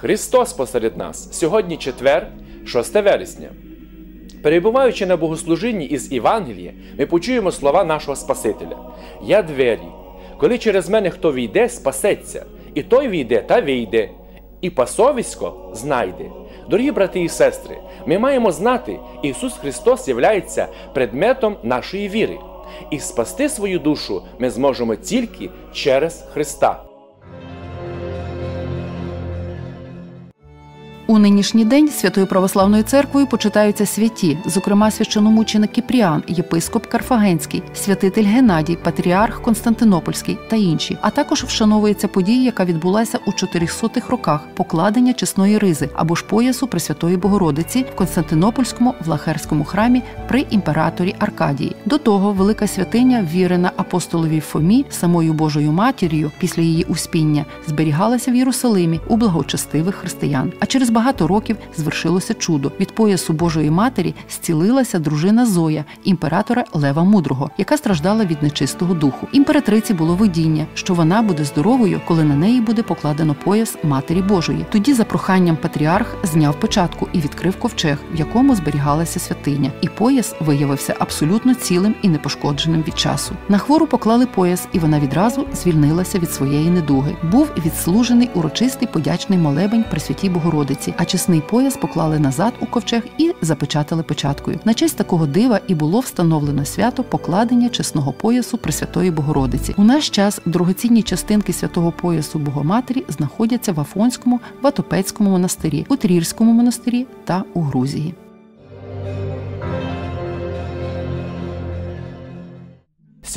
Христос посеред нас. Сьогодні четвер, 6 вересня. Перебуваючи на богослужінні із Євангелія, ми почуємо слова нашого Спасителя: Я двері. Коли через мене хто війде, спасеться, і той війде та вийде, і пасовисько знайде. Дорогі брати і сестри, ми маємо знати, Ісус Христос є предметом нашої віри, і спасти свою душу ми зможемо тільки через Христа. У нинішній день святою православною церквою почитаються святі, зокрема священомученик Кіпріан, єпископ Карфагенський, святитель Геннадій, патріарх Константинопольський та інші. А також вшановується подія, яка відбулася у 400-х роках покладення чесної ризи або ж поясу Пресвятої Богородиці в Константинопольському влахерському храмі при імператорі Аркадії. До того велика святиня, вірена апостолові Фомі, самою Божою матір'ю після її успіння, зберігалася в Єрусалимі у благочестивих християн. А через багато років звершилося чудо. Від поясу Божої Матері зцілилася дружина Зоя, імператора Лева Мудрого, яка страждала від нечистого духу. Імператриці було видіння, що вона буде здоровою, коли на неї буде покладено пояс Матері Божої. Тоді, за проханням патріарх зняв печатку і відкрив ковчег, в якому зберігалася святиня. І пояс виявився абсолютно цілим і непошкодженим від часу. На хвору поклали пояс, і вона відразу звільнилася від своєї недуги. Був відслужений урочистий подячний молебень при святій Богородиці місяці, а чесний пояс поклали назад у ковчег і запечатали печаткою. На честь такого дива і було встановлено свято покладення чесного поясу Пресвятої Богородиці. У наш час дорогоцінні частинки святого поясу Богоматері знаходяться в Афонському, Ватопецькому монастирі, у Трірському монастирі та у Грузії.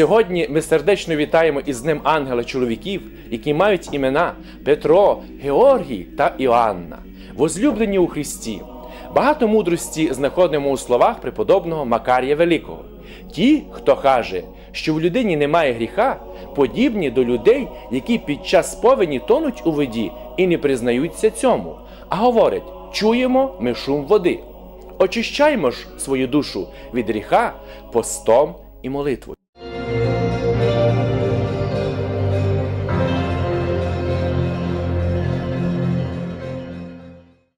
Сьогодні ми сердечно вітаємо із ним ангела чоловіків, які мають імена Петро, Георгій та Іоанна возлюблені у Христі. Багато мудрості знаходимо у словах преподобного Макарія Великого. Ті, хто каже, що в людині немає гріха, подібні до людей, які під час сповені тонуть у воді і не признаються цьому, а говорять: чуємо ми шум води. Очищаймо ж свою душу від гріха постом і молитвою.